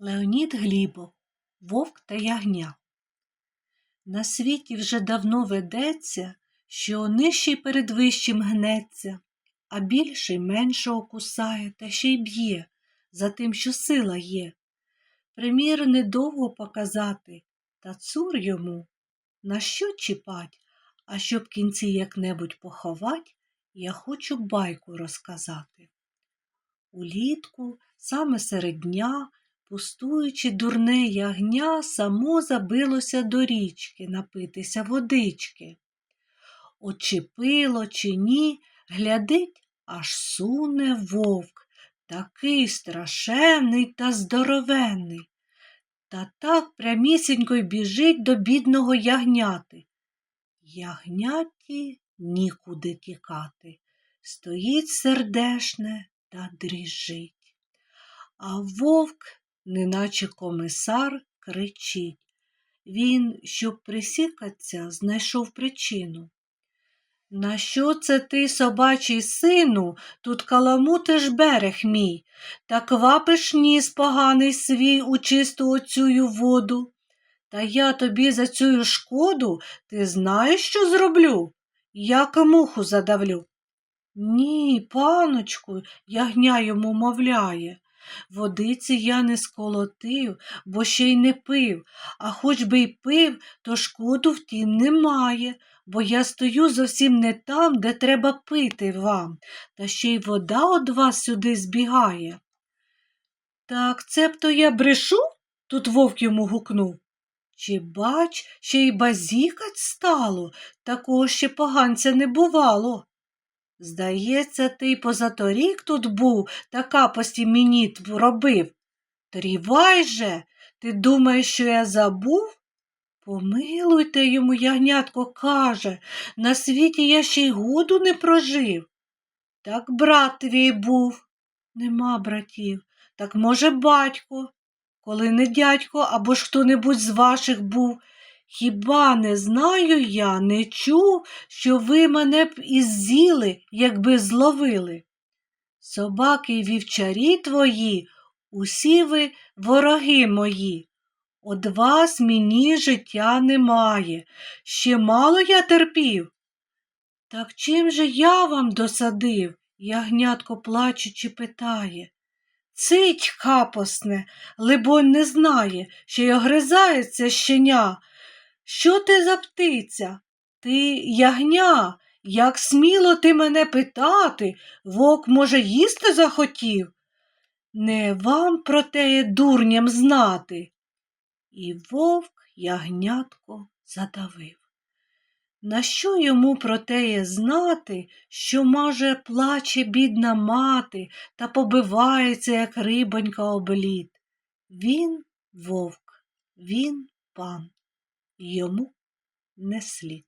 Леонід Глібов Вовк та ягня. На світі вже давно ведеться, що нижчий перед вищим гнеться, а більший меншого кусає та ще й б'є за тим, що сила є. Примір недовго показати, та цур йому на що чіпать, а щоб кінці як-небудь поховать, я хочу байку розказати. Улітку, саме серед дня, пустуючи дурне ягня, само забилося до річки напитися водички. Очепило чи ні, глядить, аж суне вовк, такий страшенний та здоровенний. Та так прямісінько й біжить до бідного ягняти. Ягняті нікуди тікати, стоїть сердешне та дріжить. А вовк, неначе комисар, кричить. Він, щоб присікаться, знайшов причину. На що це ти, собачий сину, тут каламутиш берег мій, та квапиш ніс поганий свій у чисту оцюю воду? Та я тобі за цю шкоду ти знаєш, що зроблю? Як муху задавлю. Ні, паночку, ягня йому мовляє. Водиці я не сколотив, бо ще й не пив, а хоч би й пив, то шкоду втім немає, бо я стою зовсім не там, де треба пити вам, та ще й вода од вас сюди збігає. Так цебто я брешу? тут вовк йому гукнув. Чи бач, ще й базікать стало, такого ще поганця не бувало. Здається, ти позаторік тут був та капості мені робив. Трівай же, ти думаєш, що я забув? Помилуйте йому, ягнятко каже, на світі я ще й году не прожив. Так брат твій був. Нема братів, так, може, батько, коли не дядько або ж хто-небудь з ваших був. Хіба не знаю я, не чув, що ви мене б і з'їли, якби зловили? Собаки й вівчарі твої, усі ви вороги мої. Од вас мені життя немає, ще мало я терпів. Так чим же я вам досадив? Ягнятко плачучи, питає. Цить капосне, либонь, не знає, що й огризається щеня. Що ти за птиця? Ти ягня, як сміло ти мене питати, вовк, може, їсти захотів? Не вам про теє дурням знати. І вовк ягнятко задавив. На що йому про теє знати, що, може, плаче бідна мати та побивається, як рибонька об лід? Він вовк, він пан, йому не слід.